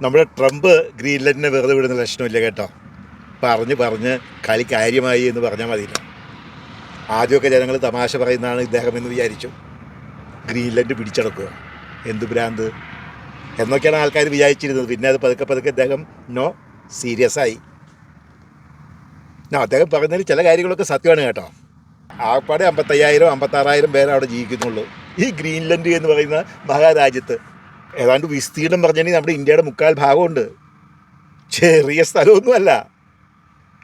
നമ്മുടെ ട്രംപ് ഗ്രീൻലൻഡിനെ വെറുതെ വിടുന്ന ലക്ഷണമില്ല കേട്ടോ. പറഞ്ഞ് പറഞ്ഞ് കളി കാര്യമായി എന്ന് പറഞ്ഞാൽ മതിയില്ല ആദ്യമൊക്കെ ജനങ്ങൾ തമാശ പറയുന്നതാണ് ഇദ്ദേഹം എന്ന് വിചാരിച്ചു. ഗ്രീൻലൻഡ് പിടിച്ചടക്കുക. എന്ത് ഭ്രാന്ത്? എന്നൊക്കെയാണ് ആൾക്കാർ വിചാരിച്ചിരുന്നത്. പിന്നെ അത് പതുക്കെ പതുക്കെ അദ്ദേഹം നോ സീരിയസ് ആയി. അദ്ദേഹം പറഞ്ഞതിൽ ചില കാര്യങ്ങളൊക്കെ സത്യമാണ് കേട്ടോ. ആകപ്പാടെ അമ്പത്തയ്യായിരം അമ്പത്താറായിരം പേര് അവിടെ ജീവിക്കുന്നുള്ളൂ. ഈ ഗ്രീൻലൻഡ് എന്ന് പറയുന്ന മഹാരാജ്യത്ത് ഏതാണ്ട് വിസ്തീർണം പറഞ്ഞാൽ നമ്മുടെ ഇന്ത്യയുടെ മുക്കാൽ ഭാഗമുണ്ട്. ചെറിയ സ്ഥലമൊന്നുമല്ല.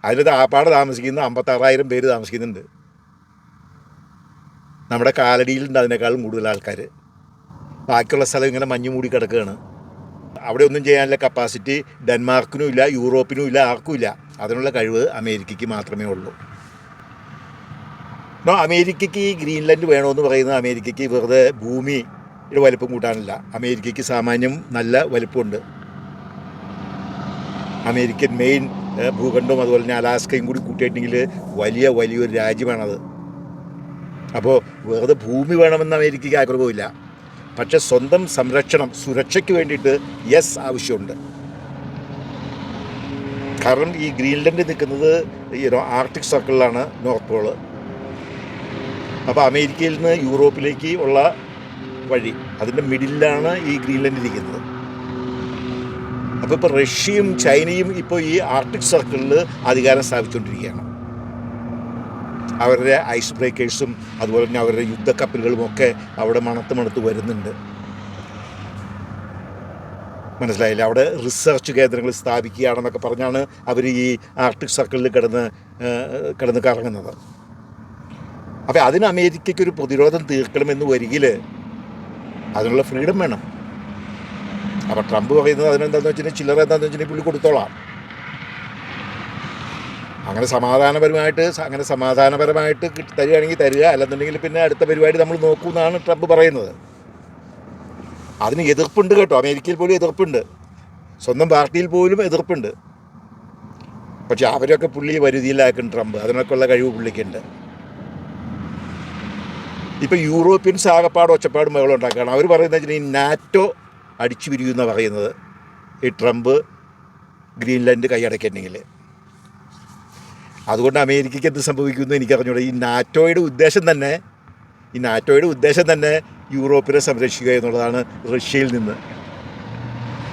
അതിനകത്ത് ആപ്പാട് താമസിക്കുന്ന അമ്പത്താറായിരം പേര് താമസിക്കുന്നുണ്ട്. നമ്മുടെ കാലടിയിലുണ്ട് അതിനേക്കാളും കൂടുതൽ ആൾക്കാർ ബാക്കിയുള്ള സ്ഥലം ഇങ്ങനെ മഞ്ഞ് മൂടി കിടക്കുകയാണ്. അവിടെ ഒന്നും ചെയ്യാനുള്ള കപ്പാസിറ്റി ഡെൻമാർക്കിനും ഇല്ല യൂറോപ്പിനും ഇല്ല ആർക്കും ഇല്ല. അതിനുള്ള കഴിവ് അമേരിക്കയ്ക്ക് മാത്രമേ ഉള്ളൂ. അമേരിക്കയ്ക്ക് ഈ ഗ്രീൻലാൻഡ് വേണമെന്ന് പറയുന്നത് അമേരിക്കയ്ക്ക് വെറുതെ ഭൂമിയുടെ വലിപ്പം കൂട്ടാനില്ല. അമേരിക്കയ്ക്ക് സാമാന്യം നല്ല വലിപ്പമുണ്ട്. അമേരിക്കൻ മെയിൻ ഭൂഖണ്ഡവും അതുപോലെ തന്നെ അലാസ്കയും കൂടി കൂട്ടിയിട്ടുണ്ടെങ്കിൽ വലിയ വലിയൊരു രാജ്യമാണത്. അപ്പോൾ വെറുതെ ഭൂമി വേണമെന്ന് അമേരിക്കയ്ക്ക് ആഗ്രഹമില്ല പക്ഷേ സ്വന്തം സംരക്ഷണം സുരക്ഷയ്ക്ക് വേണ്ടിയിട്ട് യെസ് ആവശ്യമുണ്ട്. കാരണം ഈ ഗ്രീൻലൻഡ് നിൽക്കുന്നത് ഈ ആർട്ടിക് സർക്കിളിലാണ് നോർത്ത് പോൾ. അപ്പോൾ അമേരിക്കയിൽ നിന്ന് യൂറോപ്പിലേക്ക് ഉള്ള വഴി. അതിന്റെ മിഡിലാണ് ഈ ഗ്രീൻലാൻഡ് ഇരിക്കുന്നത് അപ്പോൾ ഇപ്പോൾ റഷ്യയും ചൈനയും ഇപ്പോൾ ഈ ആർട്ടിക് സർക്കിളിൽ അധികാരം സ്ഥാപിച്ചുകൊണ്ടിരിക്കുകയാണ് അവരുടെ ഐസ് ബ്രേക്കേഴ്സും അതുപോലെ തന്നെ അവരുടെ യുദ്ധക്കപ്പലുകളും ഒക്കെ അവിടെ മണത്ത് മണത്ത് വരുന്നുണ്ട്. മനസ്സിലായില്ല? അവിടെ റിസർച്ച് കേന്ദ്രങ്ങൾ സ്ഥാപിക്കുകയാണെന്നൊക്കെ പറഞ്ഞാണ് അവർ ഈ ആർട്ടിക് സർക്കിളിൽ കിടന്ന് കിടന്ന് കറങ്ങുന്നത്. അപ്പോൾ അതിന് അമേരിക്കയ്ക്ക് ഒരു പ്രതിരോധം തീർക്കണമെന്ന് വരികിൽ അതിനുള്ള ഫ്രീഡം വേണം. അപ്പോൾ ട്രംപ് പറയുന്നത് അതിനെന്താണെന്ന് വെച്ചിട്ടുണ്ടെങ്കിൽ ചില്ലറ എന്താണെന്ന് വെച്ചിട്ടുണ്ടെങ്കിൽ പുള്ളി കൊടുത്തോളാം. അങ്ങനെ സമാധാനപരമായിട്ട് അങ്ങനെ സമാധാനപരമായിട്ട് തരികയാണെങ്കിൽ തരിക അല്ലെന്നുണ്ടെങ്കിൽ പിന്നെ അടുത്ത പരിപാടി നമ്മൾ നോക്കുമെന്നാണ് ട്രംപ് പറയുന്നത്. അതിന് എതിർപ്പുണ്ട് കേട്ടോ. അമേരിക്കയിൽ പോലും എതിർപ്പുണ്ട്. സ്വന്തം പാർട്ടിയിൽ പോലും എതിർപ്പുണ്ട്. പക്ഷേ അവരൊക്കെ പുള്ളി വരുതിയിലാക്കും ട്രംപ്. അതിനൊക്കെയുള്ള കഴിവ് പുള്ളിക്കുണ്ട്. ഇപ്പം യൂറോപ്യൻസ് ആകപ്പാട് ഒച്ചപ്പാടും ബഹളം ഉണ്ടാക്കുകയാണ്. അവർ പറയുന്നത് വെച്ചാൽ ഈ നാറ്റോ അടിച്ചു പിരിയുന്ന പറയുന്നത് ഈ ട്രംപ് ഗ്രീൻലാൻഡ് കൈയടക്കുന്നെങ്കിൽ അതുകൊണ്ട് അമേരിക്കയ്ക്ക് എന്ത് സംഭവിക്കുമെന്ന് എനിക്കറിഞ്ഞൂടെ. ഈ നാറ്റോയുടെ ഉദ്ദേശം തന്നെ ഈ നാറ്റോയുടെ ഉദ്ദേശം തന്നെ യൂറോപ്പിനെ സംരക്ഷിക്കുക എന്നുള്ളതാണ് റഷ്യയിൽ നിന്ന്.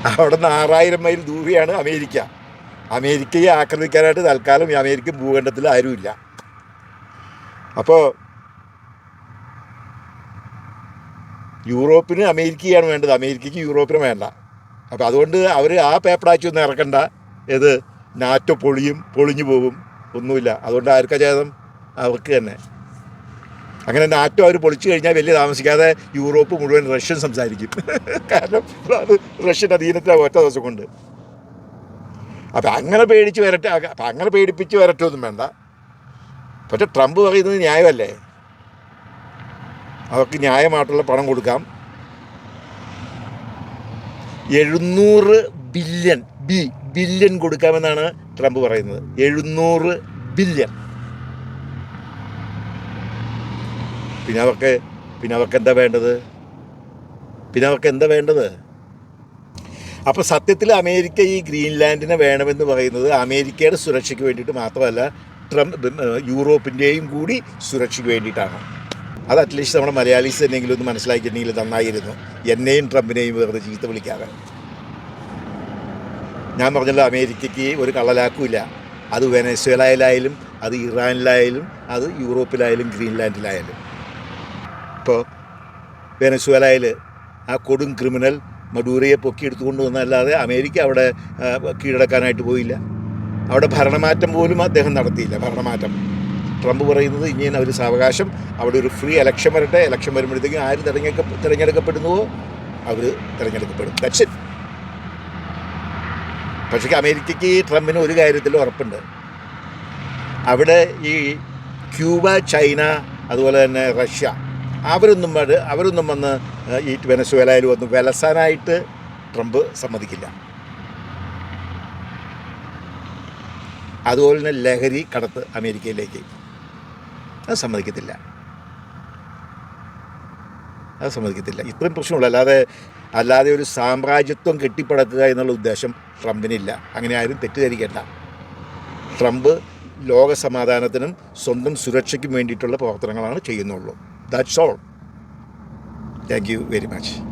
അവിടെ നിന്ന് ആറായിരം മൈൽ ദൂരെയാണ് അമേരിക്ക. അമേരിക്കയെ ആക്രമിക്കാനായിട്ട് തൽക്കാലം ഈ അമേരിക്കൻ ഭൂഖണ്ഡത്തിൽ ആരുമില്ല. അപ്പോൾ യൂറോപ്പിന് അമേരിക്കയാണ് വേണ്ടത്. അമേരിക്കയ്ക്ക് യൂറോപ്പിന് വേണ്ട. അപ്പോൾ അതുകൊണ്ട് അവർ ആ പേപ്പറാച്ചി ഒന്നും ഇറക്കണ്ട. ഇത് നാറ്റോ പൊളിയും പൊളിഞ്ഞു പോകും. ഒന്നുമില്ല. അതുകൊണ്ട് ആർക്കാ ചേതം അവർക്ക് തന്നെ. അങ്ങനെ നാറ്റോ അവർ പൊളിച്ചു കഴിഞ്ഞാൽ വലിയ താമസിക്കാതെ യൂറോപ്പ് മുഴുവൻ റഷ്യൻ സംസാരിക്കും. കാരണം അത് റഷ്യൻ അധീനത്തിലാണ് ഒറ്റ ദിവസം കൊണ്ട്. അപ്പം അങ്ങനെ പേടിച്ച് വരട്ടെ. അപ്പം അങ്ങനെ പേടിപ്പിച്ച് വരട്ടൊന്നും വേണ്ട. പക്ഷെ ട്രംപ് പറയുന്നത് ന്യായമല്ലേ? അവർക്ക് ന്യായമായിട്ടുള്ള പണം കൊടുക്കാം. എഴുന്നൂറ് ബില്യൺ ബി ബില്യൺ കൊടുക്കാമെന്നാണ് ട്രംപ് പറയുന്നത്. എഴുന്നൂറ് ബില്യൺ. പിന്നെ അവർക്ക് പിന്നെ അവർക്ക് എന്താ വേണ്ടത്? പിന്നെ അവർക്ക് എന്താ വേണ്ടത്? അപ്പോൾ സത്യത്തിൽ അമേരിക്ക ഈ ഗ്രീൻലാൻഡിനെ വേണമെന്ന് പറയുന്നത് അമേരിക്കയുടെ സുരക്ഷയ്ക്ക് വേണ്ടിയിട്ട് മാത്രമല്ല ട്രംപ് യൂറോപ്പിന്റെയും കൂടി സുരക്ഷയ്ക്ക് വേണ്ടിയിട്ടാണ്. അത് അറ്റ്ലീസ്റ്റ് നമ്മുടെ മലയാളീസ് എന്നെങ്കിലും ഒന്ന് മനസ്സിലാക്കിയിട്ടുണ്ടെങ്കിൽ നന്നായിരുന്നു. എന്നെയും ട്രംപിനെയും വെറുതെ ചീത്ത വിളിക്കാതെ. ഞാൻ പറഞ്ഞല്ലോ അമേരിക്കയ്ക്ക് ഒരു കള്ളലാക്കുമില്ല. അത് വെനസ്വേലയിലായാലും അത് ഇറാനിലായാലും അത് യൂറോപ്പിലായാലും ഗ്രീൻലാൻഡിലായാലും. ഇപ്പോൾ വെനസ്വേലയിൽ ആ കൊടും ക്രിമിനൽ മഡൂറിയെ പൊക്കി കൊണ്ടുവന്നല്ലാതെ വന്നല്ലാതെ അമേരിക്ക അവിടെ കീഴടക്കാനായിട്ട് പോയില്ല. അവിടെ ഭരണമാറ്റം പോലും അദ്ദേഹം നടത്തിയില്ല ഭരണമാറ്റം. ട്രംപ് പറയുന്നത് ഇനി ഒരു സാവകാശം അവിടെ ഒരു ഫ്രീ ഇലക്ഷൻ വരട്ടെ ഇലക്ഷൻ വരുമ്പോഴത്തേക്കും ആര് തിരഞ്ഞെടുക്ക തിരഞ്ഞെടുക്കപ്പെടുന്നുവോ അവർ തിരഞ്ഞെടുക്കപ്പെടും. ദറ്റ്സ് പക്ഷേ അമേരിക്കയ്ക്ക് ട്രംപിന് ഒരു കാര്യത്തിൽ ഉറപ്പുണ്ട്. അവിടെ ഈ ക്യൂബ ചൈന അതുപോലെ തന്നെ റഷ്യ അവരൊന്നും അവരൊന്നും വന്ന് ഈ വെനസ്വേലയിൽ വന്ന് വിലസാനായിട്ട് ട്രംപ് സമ്മതിക്കില്ല. അതുപോലെ തന്നെ ലഹരി കടത്ത് അമേരിക്കയിലേക്ക്. അത് സമ്മതിക്കത്തില്ല. അത് സമ്മതിക്കത്തില്ല. ഇത്രയും പ്രശ്നമുള്ളൂ. അല്ലാതെ അല്ലാതെ ഒരു സാമ്രാജ്യത്വം കെട്ടിപ്പടക്കുക എന്നുള്ള ഉദ്ദേശം ട്രംപിനില്ല. അങ്ങനെ ആരും തെറ്റിദ്ധരിക്കേണ്ട. ട്രംപ് ലോക സമാധാനത്തിനും സ്വന്തം സുരക്ഷയ്ക്കും വേണ്ടിയിട്ടുള്ള പ്രവർത്തനങ്ങളാണ് ചെയ്യുന്നുള്ളൂ. That's all thank you very much